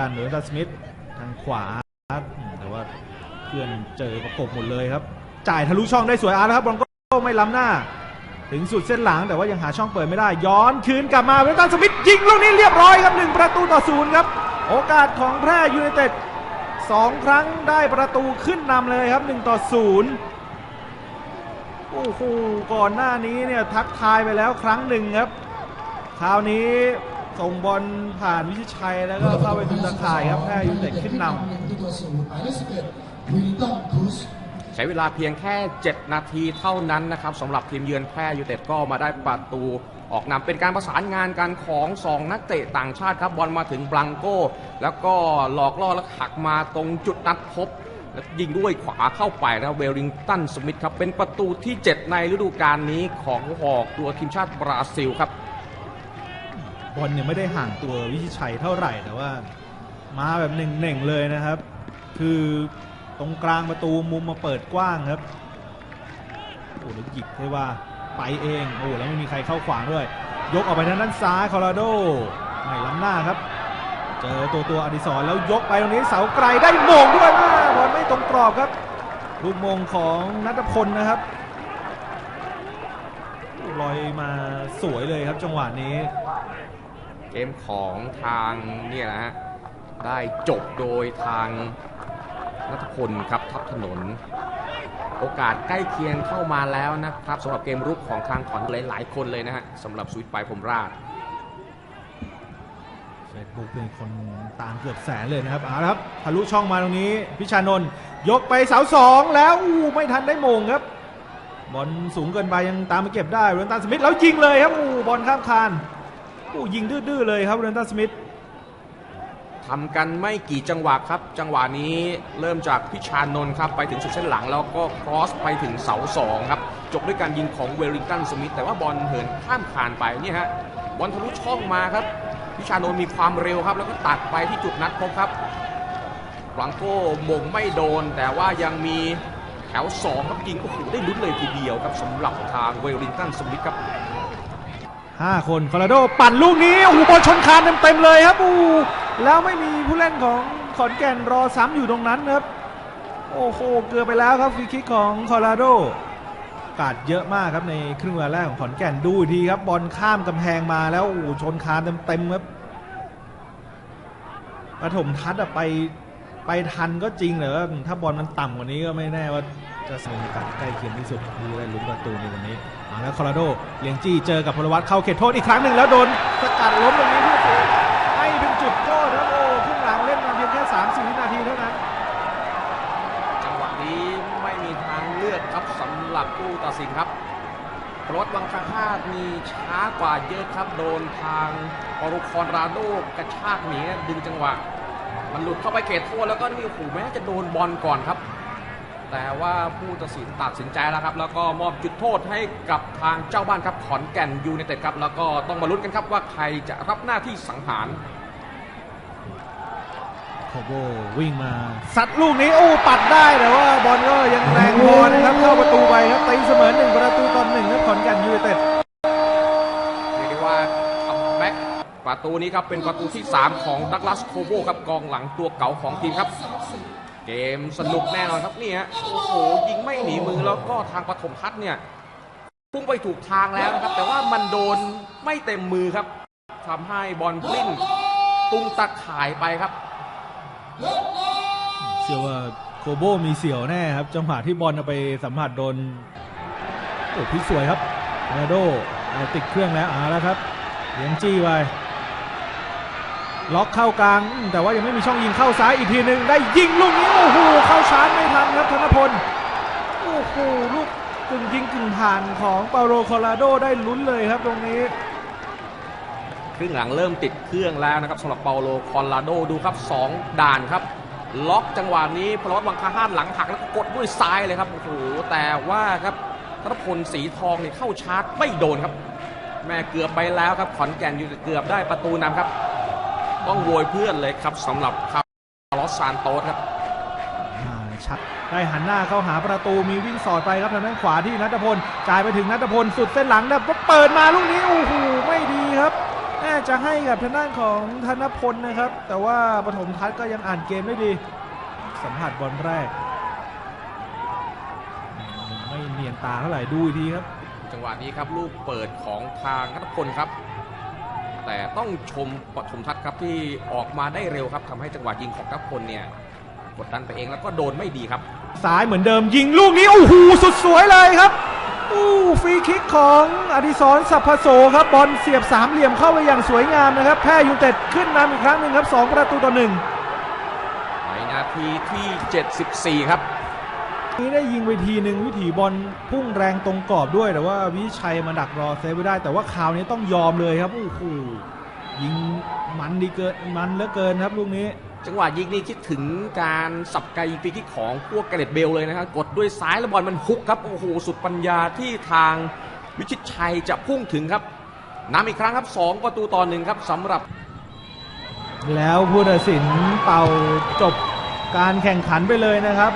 กันโดยตันสมิธทางขวา แต่ว่าเพื่อนเจอประกบหมดเลยครับ จ่ายทะลุช่องได้สวยอาร์ตครับบอลก็ไม่ล้ำหน้า ถึงสุดเส้นหลังแต่ว่ายังหาช่องเปิดไม่ได้ ย้อนคืนกลับมาเวลตันสมิธยิงลูกนี้เรียบร้อยครับหนึ่งประตูต่อศูนย์ครับ โอกาสของแพร่ยูไนเต็ดสองครั้งได้ประตูขึ้นนำเลยครับหนึ่งต่อศูนย์โอ้โหก่อนหน้านี้เนี่ยทักทายไปแล้วครั้งหนึ่งครับ คราวนี้ ส่งบอลผ่านวิชิตชัยแล้วก็เข้าไปถึงตะข่ายครับแพร่ยูเต็ดขึ้นนำใช้เวลาเพียงแค่ 7 นาทีเท่านั้นนะครับสำหรับทีมเยือนแพร่ยูเต็ดก็มาได้ประตูออกนำเป็นการประสานงานกันของ 2 นักเตะต่างชาติครับบอลมาถึงบลังโก้ แล้วก็หลอกล่อแล้วหักมาตรงจุดนัดพบแล้วยิงด้วยขวาเข้าไปนะเวลลิงตันสมิธครับเป็นประตูที่ 7 ในฤดูกาลนี้ของหอกตัวทีมชาติบราซิลครับ บอลเนี่ยไม่ได้ห่างตัววิชิชัยเท่าไหร่แต่ว่า มาแบบหนึ่งๆเลยนะครับ คือตรงกลางประตูมุมมาเปิดกว้างครับโอ้แล้วหยิบให้ว่าไปเองโอ้แล้วไม่มีใครเข้าขวางด้วย ยกออกไปทางด้านซ้ายคอราโดไม่ล้ำหน้าครับ เจอตัวตัวอดิศรแล้วยกไปตรงนี้เสาไกลได้มงด้วยมาบอลไม่ตรงกรอบครับลูกมงของนัทพลนะครับลอยมาสวยเลยครับจังหวะนี้ เกมของทางเนี่ยนะฮะได้จบโดยทางนัทพลครับทับถนน โอกาสใกล้เคียงเข้ามาแล้วนะครับสำหรับเกมรุกของทางขอนหลาย ๆ คนเลยนะฮะสำหรับสวิตไปผมราชเฟซบุ๊กเป็นคนตามเกือบแสนเลยนะครับเอาละครับทะลุช่องมาตรงนี้ พิชานนท์ยกไปเสาสองแล้วอู้ไม่ทันได้มงครับบอลสูงเกินไปยังตามมาเก็บได้เรนตันสมิธแล้วยิงเลยครับอู้บอลข้ามคาน อู้ยิงดื้อๆเลยครับเรนตันสมิธทำกันไม่กี่จังหวะครับ จังหวะนี้เริ่มจากพิชานนท์ครับ ไปถึงสุดเส้นหลังแล้วก็ครอสไปถึงเสาสองครับ จบด้วยการยิงของเวลลิงตันสมิธแต่ว่าบอลเหินข้ามคานไปนี่ฮะบอลทะลุช่องมาครับ พิชานนท์มีความเร็วครับ แล้วก็ตัดไปที่จุดนัดพบครับบรังโก้มงไม่โดน แต่ว่ายังมีแถวสองครับยิงโอ้โหได้ลุ้นเลยทีเดียวครับสำหรับทางเวลลิงตันสมิธครับ ห้าคนคอร์โดปั่นลูกนี้โอ้โหบอลชนคานเต็มๆเลยครับอู้แล้วไม่มีผู้เล่นของขอนแก่นรอซ้ำอยู่ตรงนั้นครับ โอ้โหเกือบไปแล้วครับฟรีคิกของคอร์โดกาดเยอะมากครับในครึ่งเวลาแรกของขอนแก่นดูอีกทีครับบอลข้ามกำแพงมาแล้วโอ้โหชนคานเต็มๆครับปฐมทัศน์อะไป ไปทันก็จริงแต่ว่าถ้าบอลมันต่ำกว่านี้ก็ไม่แน่ว่าจะสมอกาสใกล้เคียงที่สุดที่ได้ลุ้นประตูในวันนี้มาแล้วคอร์าโดเลียงจี้เจอกับพลวัตเข้าเขตโทษอีกครั้งหนึ่งแล้วโดนสกัดล้มตรงนี้ที่ให้เป็นจุดโทษครับโอ้ครึ่งหลังเล่นมาเพียงแค่3 4วินาทีเท่านั้นจังหวะนี้ไม่มีทางเลือกครับสำหรับผู้ตัดสินครับรถวังคาฮาดมีช้ากว่าเยอะครับโดนทางอรุคอนราโดกระชากหนีดึงจังหวะ มันหลุดเข้าไปเขตโทษแล้วก็นี่โอ้โหแม้จะโดนบอลก่อนครับ แต่ว่าผู้ตัดสินตัดสินใจแล้วครับ แล้วก็มอบจุดโทษให้กับทางเจ้าบ้านครับขอนแก่นยูไนเต็ดครับ แล้วก็ต้องมาลุ้นกันครับว่าใครจะรับหน้าที่สังหารโคโบวิ่งมาซัดลูกนี้โอ้ปัดได้แต่ว่าบอลก็ยังแรงพอนะครับเข้าประตูไปครับตีเสมอหนึ่งประตูต่อหนึ่งครับขอนแก่นยูไนเต็ด เรียกได้ว่าคัมแบ็ก ประตูนี้ครับเป็นประตูที่ 3 ของดักลาสโคโบครับกองหลังตัวเก่าของทีมครับ เกมสนุกแน่นอนครับเนี่ยโอ้โหยิงไม่หนีมือแล้วก็ทางปฐมทัศน์เนี่ยพุ่งไปถูกทางแล้วนะครับ แต่ว่ามันโดนไม่เต็มมือครับทำให้บอลกลิ้งตุ้งตะข่ายไปครับ เชื่อว่าโคโบมีเสี่ยวแน่ครับ จังหวะที่บอลไปสัมผัสโดนโอ้พิสวยครับนัลโดติดเครื่องแล้วอ่าแล้วครับเลี้ยงจี้ไป ล็อกเข้ากลาง แต่ว่ายังไม่มีช่องยิงเข้าซ้ายอีกทีหนึ่งได้ยิงลูกนี้โอ้โหเข้าชาร์จไม่ทันครับธนพลโอ้โหลูกกึ่งยิงกึ่งผ่านของเปาโลคอราโดได้ลุ้นเลยครับตรงนี้ครึ่งหลังเริ่มติดเครื่องแล้วนะครับสำหรับเปาโลคอนลาโดดูครับ 2 ด่านครับ ล็อกจังหวะนี้พลวัตวังคาฮาดหลังหักแล้วก็กดด้วยซ้ายเลยครับโอ้โหแต่ว่าครับธนพลสีทองเนี่ยเข้าชาร์จไม่โดนครับ แม่เกือบไปแล้วครับขอนแก่นอยู่เกือบได้ประตูนำครับ ต้องโวยเพื่อนเลยครับสำหรับคาร์ลอสซานโตสครับอ่าชัดได้หันหน้าเข้าหาประตูมีวิ่งสอดไปครับทางด้านขวาที่นัทพลจ่ายไปถึงนัทพลสุดเส้นหลังแล้วเปิดมาลูกนี้โอ้โหไม่ดีครับน่าจะให้กับทางด้านของธนพลนะครับ แต่ว่าปฐมทัศน์ก็ยังอ่านเกมได้ดี สัมผัสบอลแรก ไม่เนียนตาเท่าไหร่ดูอีกทีครับ จังหวะนี้ครับลูกเปิดของทางนัทพลครับ แต่ต้องชมปฐมทัศน์ครับที่ออกมาได้เร็วครับทำให้จังหวะยิงของนัทพลเนี่ยกดดันไปเองแล้วก็โดนไม่ดีครับ ซ้ายเหมือนเดิมยิงลูกนี้โอ้โหสุดสวยเลยครับอู้ฟรีคิกของอดิศรสัพพโสครับบอลเสียบสามเหลี่ยมเข้าไปอย่างสวยงามนะครับ แพ้ยูไนเต็ดขึ้นนำอีกครั้งหนึ่งครับสองประตูต่อหนึ่งในนาทีที่ 74 ครับ นี้ได้ยิงไปทีหนึ่งวิถีบอลพุ่งแรงตรงกรอบด้วยแต่ว่าวิชัยมาดักรอเซฟไว้ได้ แต่ว่าคราวนี้ต้องยอมเลยครับโอ้โหยิงมันดีเกินมันเหลือเกินครับลูกนี้ จังหวะยิงนี่คิดถึงการสับไกยิงฟรีคิกของพวกเกเรตเบลเลยนะครับกดด้วยซ้ายแล้วบอลมันฮุกครับโอ้โหสุดปัญญาที่ทางวิชิตชัยจะพุ่งถึงครับนำอีกครั้งครับ 2 ประตูต่อหนึ่งครับสำหรับ แล้วผู้ตัดสินเป่าจบการแข่งขันไปเลยนะครับ